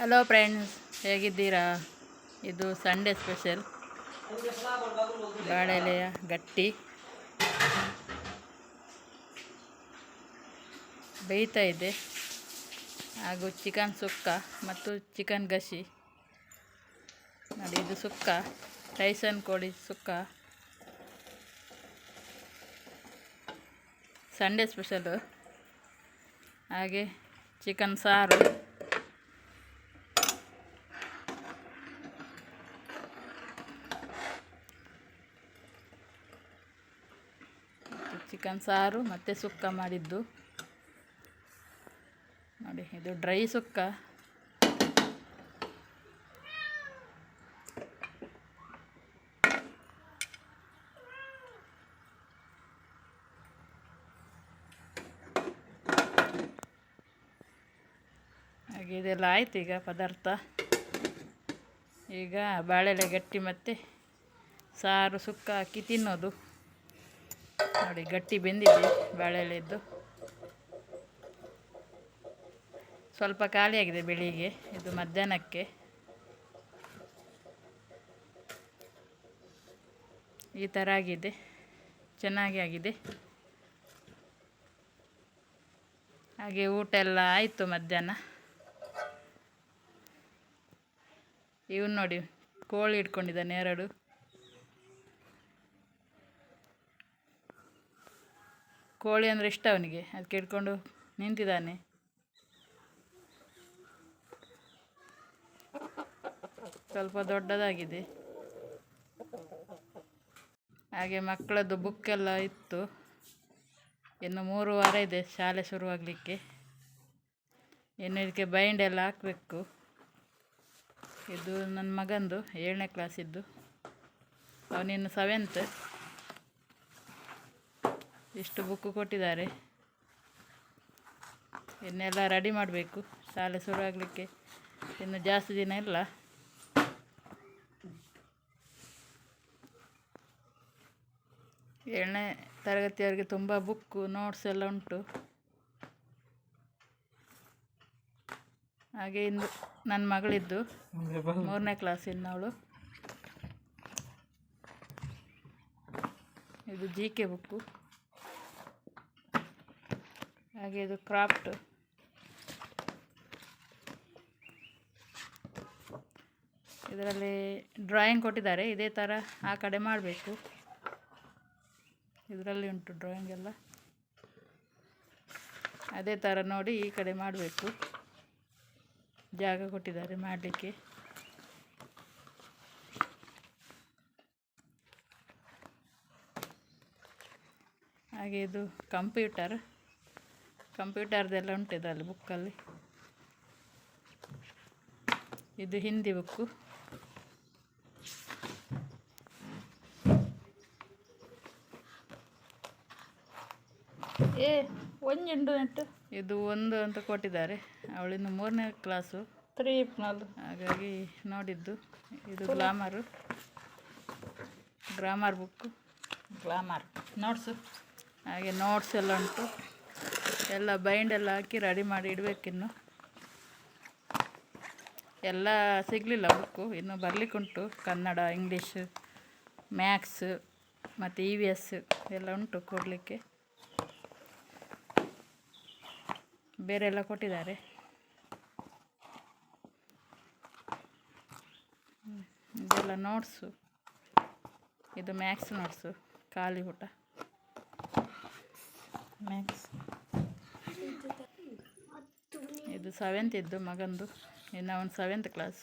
Hello friends ಹೇಗಿದ್ದೀರಾ? ಇದು Sunday special ಬಾಳೆಲೆಯ ಗಟ್ಟಿ. ಬೇಯ್ತಾ ಇದೆ. ಹಾಗೂ ಚಿಕನ್ ಸುಕ್ಕ ಮತ್ತು ಚಿಕನ್ ಗಸಿ ನೋಡಿ, ಇದು ಸುಕ್ಕ. ಟೈಸನ್ ಕೋಳಿ ಸುಕ್ಕ. ಸಂಡೇ ಸ್ಪೆಷಲು ಹಾಗೆ ಚಿಕನ್ ಸಾರು. ಚಿಕನ್ ಸಾರು, ಮತ್ತು ಸುಕ್ಕ ಮಾಡಿದ್ದು. ನೋಡಿ, ಇದು ಡ್ರೈ ಸುಕ್ಕ. ಹಾಗೆ ಇದೆಲ್ಲ ಆಯ್ತು ಈಗ ಪದಾರ್ಥ. ಈಗ ಬಾಳೆಲೆ ಗಟ್ಟಿ ಮತ್ತು ಸಾರು, ಸುಕ್ಕ ಹಾಕಿ ತಿನ್ನೋದು. ನೋಡಿ, ಗಟ್ಟಿ ಬೆಂದಿದೆ ಬಾಳೆಲೆದ್ದು ಸ್ವಲ್ಪ ಖಾಲಿಯಾಗಿದೆ ಬೆಳಿಗ್ಗೆ, ಇದು ಮಧ್ಯಾಹ್ನಕ್ಕೆ. ಈ ಥರ ಆಗಿದೆ, ಚೆನ್ನಾಗಿ ಆಗಿದೆ. ಹಾಗೆ ಊಟ ಎಲ್ಲ ಆಯಿತು ಮಧ್ಯಾಹ್ನ. ಇವನು ನೋಡಿ, ಕೋಳಿ ಇಟ್ಕೊಂಡಿದ್ದಾನೆ ಎರಡು. ಕೋಳಿ ಅಂದರೆ ಇಷ್ಟ ಅವನಿಗೆ. ಅದಕ್ಕೆ ಹಿಡ್ಕೊಂಡು ನಿಂತಿದ್ದಾನೆ. ಸ್ವಲ್ಪ ದೊಡ್ಡದಾಗಿದೆ. ಹಾಗೆ ಮಕ್ಕಳದ್ದು ಬುಕ್ಕೆಲ್ಲ ಇತ್ತು. ಇನ್ನು ಮೂರು ವಾರ ಇದೆ ಶಾಲೆ ಶುರುವಾಗಲಿಕ್ಕೆ. ಇನ್ನು ಇದಕ್ಕೆ ಬೈಂಡ್ ಎಲ್ಲ ಹಾಕಬೇಕು. ಇದು ನನ್ನ ಮಗಂದು ಏಳನೇ ಕ್ಲಾಸಿದ್ದು ಅವನಿನ್ನು ಸೆವೆಂತ್ ಇಷ್ಟು ಬುಕ್ಕು ಕೊಟ್ಟಿದ್ದಾರೆ? ಇನ್ನೆಲ್ಲ ರೆಡಿ ಮಾಡಬೇಕು. ಶಾಲೆ ಶುರುವಾಗಲಿಕ್ಕೆ ಇನ್ನು ಜಾಸ್ತಿ ದಿನ ಇಲ್ಲ. ಏಳನೇ ತರಗತಿಯವರಿಗೆ ತುಂಬ ಬುಕ್ಕು ನೋಟ್ಸ್ ಎಲ್ಲ ಉಂಟು. ಹಾಗೆ ಇಂದು ನನ್ನ ಮಗಳಿದ್ದು ಮೂರನೇ ಕ್ಲಾಸಿನವಳು ಇದು ಜಿ ಕೆ ಬುಕ್ಕು ಹಾಗೆ ಇದು ಕ್ರಾಫ್ಟ್. ಇದರಲ್ಲಿ ಡ್ರಾಯಿಂಗ್ ಕೊಟ್ಟಿದ್ದಾರೆ. ಇದೇ ಥರ ಆ ಕಡೆ ಮಾಡಬೇಕು. ಇದರಲ್ಲಿ ಉಂಟು ಡ್ರಾಯಿಂಗ್ ಎಲ್ಲ. ಅದೇ ಥರ ನೋಡಿ ಈ ಕಡೆ ಮಾಡಬೇಕು. ಜಾಗ ಕೊಟ್ಟಿದ್ದಾರೆ ಮಾಡಲಿಕ್ಕೆ. ಹಾಗೆ ಇದು ಕಂಪ್ಯೂಟರ್. ಕಂಪ್ಯೂಟರ್ದೆಲ್ಲ ಉಂಟು ಇದರಲ್ಲಿ ಬುಕ್ಕಲ್ಲಿ. ಇದು ಹಿಂದಿ ಬುಕ್ಕು. ಏ ಒಂದು ನೆಟ್ಟು? ಇದು ಒಂದು ಅಂತ ಕೊಟ್ಟಿದ್ದಾರೆ. ಅವಳಿಂದ ಮೂರನೇ ಕ್ಲಾಸು. ತ್ರೀ ನಾಲ್ಕು ಹಾಗಾಗಿ ನೋಡಿದ್ದು. ಇದು glamour. Grammar book. Glamour. Notes ಹಾಗೆ ನೋಟ್ಸ್ ಎಲ್ಲ ಉಂಟು. ಎಲ್ಲ ಬೈಂಡ್ ಎಲ್ಲ ಹಾಕಿ ರೆಡಿ ಮಾಡಿ ಇಡಬೇಕಿನ್ನು ಎಲ್ಲ ಸಿಗಲಿಲ್ಲ ಬುಕ್ಕು ಇನ್ನು ಬರಲಿಕ್ಕುಂಟು ಕನ್ನಡ ಇಂಗ್ಲೀಷ್ ಮ್ಯಾಕ್ಸ್ ಮತ್ತು ಇ ವಿ ಎಸ್ ಎಲ್ಲ ಉಂಟು ಕೊಡಲಿಕ್ಕೆ. ಬೇರೆ ಎಲ್ಲ ಕೊಟ್ಟಿದ್ದಾರೆ. ಇದೆಲ್ಲ ನೋಟ್ಸು ಇದು ಮ್ಯಾಕ್ಸ್ ನೋಟ್ಸು ಖಾಲಿ ಊಟ. ಮ್ಯಾಕ್ಸ್ ಇದು ಸೆವೆಂತ್ ಇದ್ದು ಮಗಂದು. ಇನ್ನು ಅವನು ಸೆವೆಂತ್ ಕ್ಲಾಸ್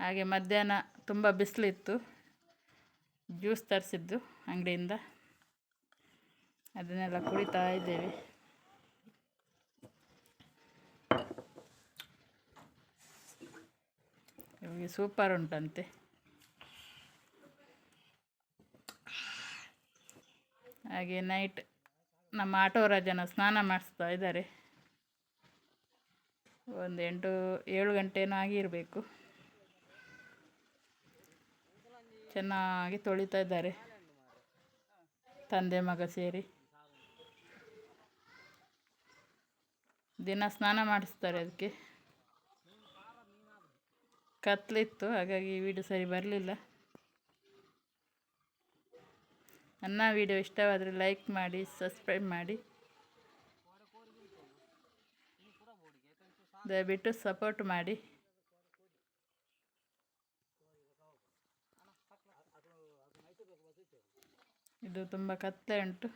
ಹಾಗೆ ಮಧ್ಯಾಹ್ನ ತುಂಬ ಬಿಸಿಲಿತ್ತು. ಜ್ಯೂಸ್ ತರಿಸಿದ್ದು ಅಂಗಡಿಯಿಂದ. ಅದನ್ನೆಲ್ಲ ಕುಡಿತಾ ಇದ್ದೇವೆ. ಇವಾಗ ಸೂಪರ್ ಉಂಟಂತೆ. ಹಾಗೆ ನೈಟ್ ನಮ್ಮ ಆಟೋರ ಜನ ಸ್ನಾನ ಮಾಡಿಸ್ತಾ ಇದ್ದಾರೆ. ಒಂದು ಎಂಟು, ಏಳು ಗಂಟೆನೂ ಆಗಿರಬೇಕು. ಚೆನ್ನಾಗಿ ತೊಳಿತಾ ಇದ್ದಾರೆ. ತಂದೆ, ಮಗ ಸೇರಿ. ದಿನ ಸ್ನಾನ ಮಾಡಿಸ್ತಾರೆ ಅದಕ್ಕೆ. ಕತ್ಲಿತ್ತು, ಹಾಗಾಗಿ ವಿಡಿಯೋ ಸರಿ ಬರಲಿಲ್ಲ. ನನ್ನ ವಿಡಿಯೋ ಇಷ್ಟವಾದರೆ ಲೈಕ್ ಮಾಡಿ ಸಬ್ಸ್ಕ್ರೈಬ್ ಮಾಡಿ. ದಯವಿಟ್ಟು ಸಪೋರ್ಟ್ ಮಾಡಿ. ಇದು ತುಂಬ ಕತ್ತೆ ಉಂಟು.